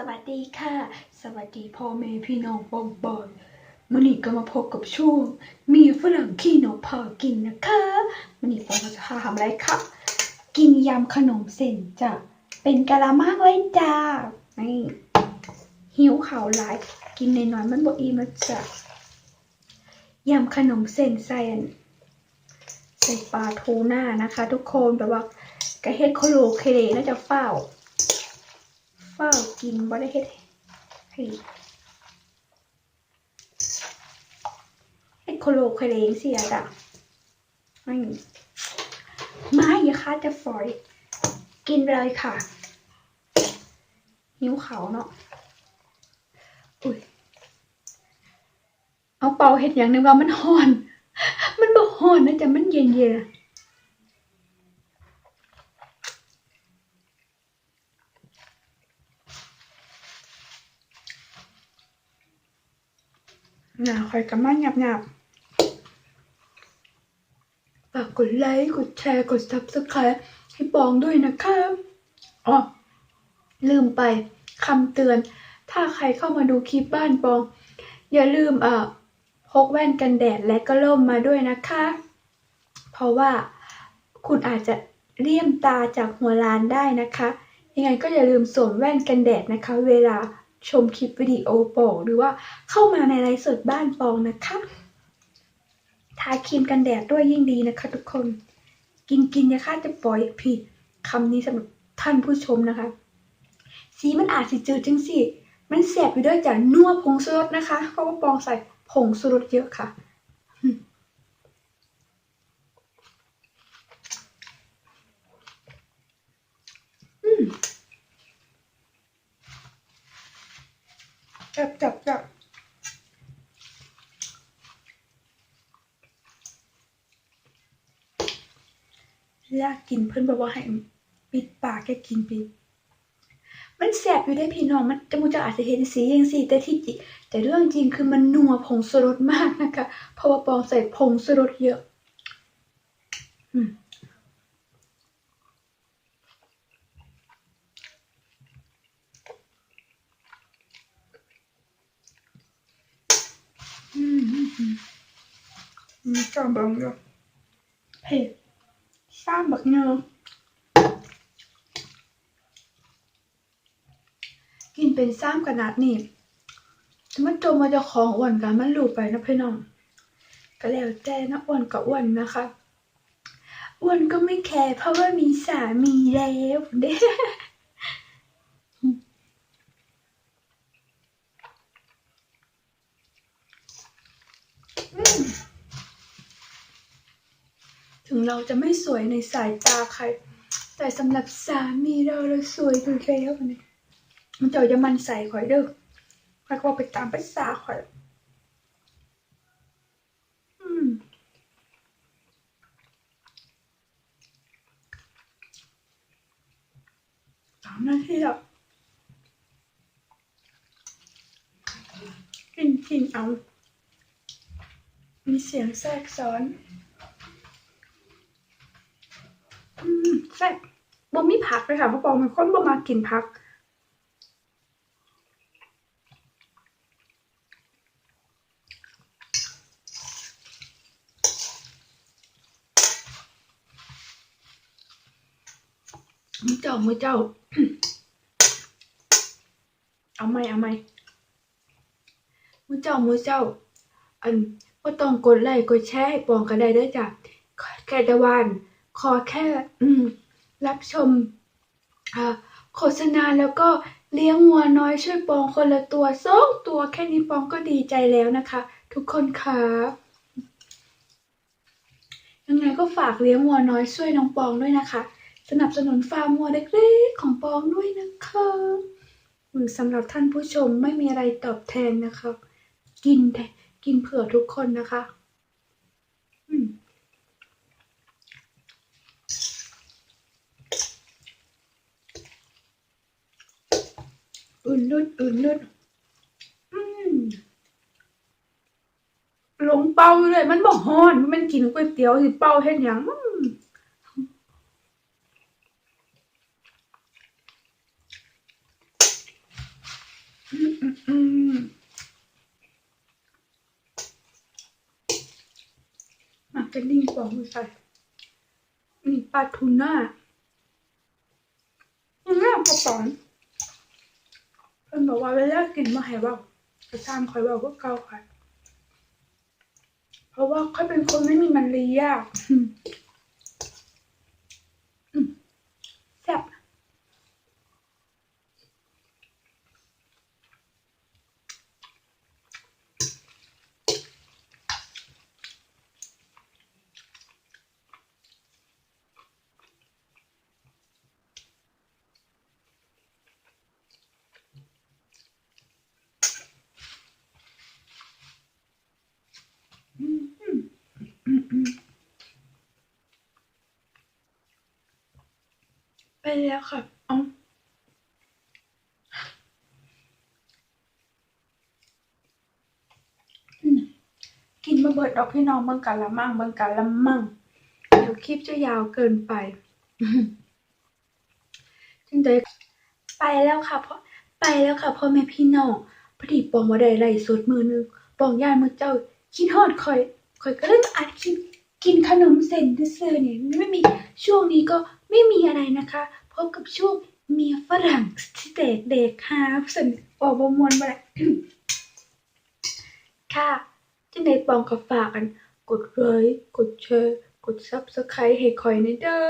สวัสดีค่ะ สวัสดีพ่อแม่พี่น้องปองปอนมื่อนี้ก็มาพบกับช่วง มีฝรั่งขี้นกพอกินนะคะมื่อนี้ปองจะพาทำอะไรคะกินยำขนมเส้นจ้ะเป็นกะละมังเลยจ้านี่หิวข่าวหลายกินน้อยๆมันบ่อิ่มแล้วจ้ะยำขนมเส้นใส่อันใส่ปลาทูน่านะคะ ทุกคนแบบว่ากระเฮ็ดโคโลเคเลน่าจะเฝ้า เฝ้ากินบ่ได้เฮ็ดให้เฮ็ดโคโลเคเลงเสียจ้ะไม่ไม่อย่าคาดจะฝอย กินไปเลยค่ะหิวเขาวเนาะอุ้ยเอาเป่าเห็ดอย่างหนึงว่ามันห่อน มันบ่ห่อนนะจ๊ะมันเย็นเย็นๆ อะน่าคอยกับมันหยับๆฝากกดไลค์ กดแชร์ กด subscribe ให้ปองด้วยนะคะอ๋อลืมไปคำเตือน ถ้าใครเข้ามาดูคลิปบ้านปอง อย่าลืมเอ่อพกแว่นกันแดดและก็ร่มมาด้วยนะคะ เพราะว่าคุณอาจจะเลี่ยมตาจากหัวล้านได้นะคะ ยังไงก็อย่าลืมสวมแว่นกันแดดนะคะ เวลา ชมคลิปวิดีโอปองหรือว่าเข้ามาในไลฟ์สดบ้านปองนะคะ ทาครีมกันแดดด้วยยิ่งดีนะคะ ทุกคน กินกินอยาค่าจะปล่อยผิดคำนี้สำหรับท่านผู้ชมนะคะ สีมันอาจสิจืดจังสิ มันแสบอยู่ด้วยจากนัวผงสุรสนะคะ เพราะว่าปองใส่ผงสุรสเยอะค่ะอืมอืม จับจับจับยากกินเพิ่อนบอกว่าให้ปิดปากแกกินปิดมันแสบอยู่ได้พี่น้อง มันจมูกจะอาจจะเห็นสีอย่างสีแต่ที่จริงแต่เรื่องจริงคือมันนัวผงชูรสมากนะคะ เพราะว่าปองใส่ผงชูรสเยอะ อืมอืมอืมอืมมี จอมบังเยอะเผ็ดซ้ำบักเนาะกินเป็นซ้ำขนาดนี้ถ้ามันจมมาจะของอ้วนกันมันหลูไปนะพี่น้อง ก็แล้วแต่นะอ้วนก็อ้วนนะคะอ้วนก็ไม่แคร์เพราะว่ามีสามีแล้วเด้ ถึงเราจะไม่สวยในสายตาใคร แต่สำหรับสามีเราเราสวยอยู่แล้วเนี่ยมันจะจะมันใส่ข่อยเด้อข่อยก็ไปตามไปสาข่อยอืมสามนาทีแล้วกินกินเอา มีเสียงแทรกซ้อนอืมแทรกบ่มีผักเลยค่ะเพราะปองเป็นคนบ่มากินผักมือเจ้ามือเจ้า เอาไหมเอาไหมมือเจ้ามือเจ้า อัน ก็ต้องกดไลค์กดแชร์ให้ปองกันได้เด้วยจ้ะ แค่ตะวันขอแค่ อืมรับชม อ่า โฆษณาแล้วก็เลี้ยงวัวน้อยช่วยปองคนละตัวสองตัว แค่นี้ปองก็ดีใจแล้วนะคะ ทุกคนค่ะ ยังไงก็ฝากเลี้ยงวัวน้อยช่วยน้องปองด้วยนะคะ สนับสนุนฟาร์มวัวเล็กๆของปองด้วยนะคะสำหรับท่านผู้ชมไม่มีอะไรตอบแทนนะคะ กินแต่ กินเผื่อทุกคนนะคะ อืมอื่นนุดอื่นนุดอืมหลงเป่าเลยมันบอกฮอนมันกินก๋วยเตี๋ยวสิเป่าเห็นอย่างอืมอืมอืมอืมมา เป็นลิงปองใส่นี่ปลาทูน่าทูน่ากระป๋องเพิ่นบอกว่าเวลากินมาให้เบากระซามคอยเบาก็เกาค่ะ เพราะว่าค่อยเป็นคนไม่มีมันเลยยากอืมอืมแซ่บ อืมอืมอืมอืมไป แล้วค่ะอ๋อกินมาเบิดดอกพี่น้องเบิ่งกันละมั่งเบิ่งกันละมั่งเดี๋ยวคลิปจะยาวเกินไปจึงได้ไปแล้วค่ะเพราะไปแล้วค่ะพ่อแม่พี่น้องพอดีปองว่าได้ไล่สดมือนึงปองย่านมือเจ้าคิดฮอดคอยคอยก็เลยมาอัดคลิปกินขนมเส้นซื่อเนี่ยไม่มีช่วงนี้ก็ ไม่มีอะไรนะคะ พบกับช่วงเมียฝรั่งที่เด็กเด็กๆฮาสันออบมวนมาแหละค่ะจึงได้ปองกับฝากกัน กดไลค์กดแชร์กดซับสไครต์ให้คอยในเด้อ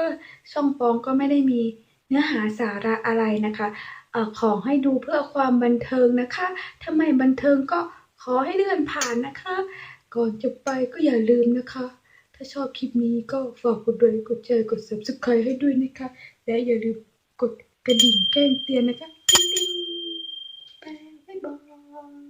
ช่องปองก็ไม่ได้มีเนื้อหาสาระอะไรนะคะเอ่อขอให้ดูเพื่อความบันเทิงนะคะถ้าไมบันเทิงก็ขอให้เลื่อนผ่านนะคะ ก่อนจะไปก็อย่าลืมนะคะ ถ้าชอบคลิปนี้ก็ฝากกดไลค์กดแชร์กด subscribe ให้ด้วยนะคะ และอย่าลืมกดกระดิ่งแจ้งเตือนนะคะ ติ๊งติ๊งบ๊ายบาย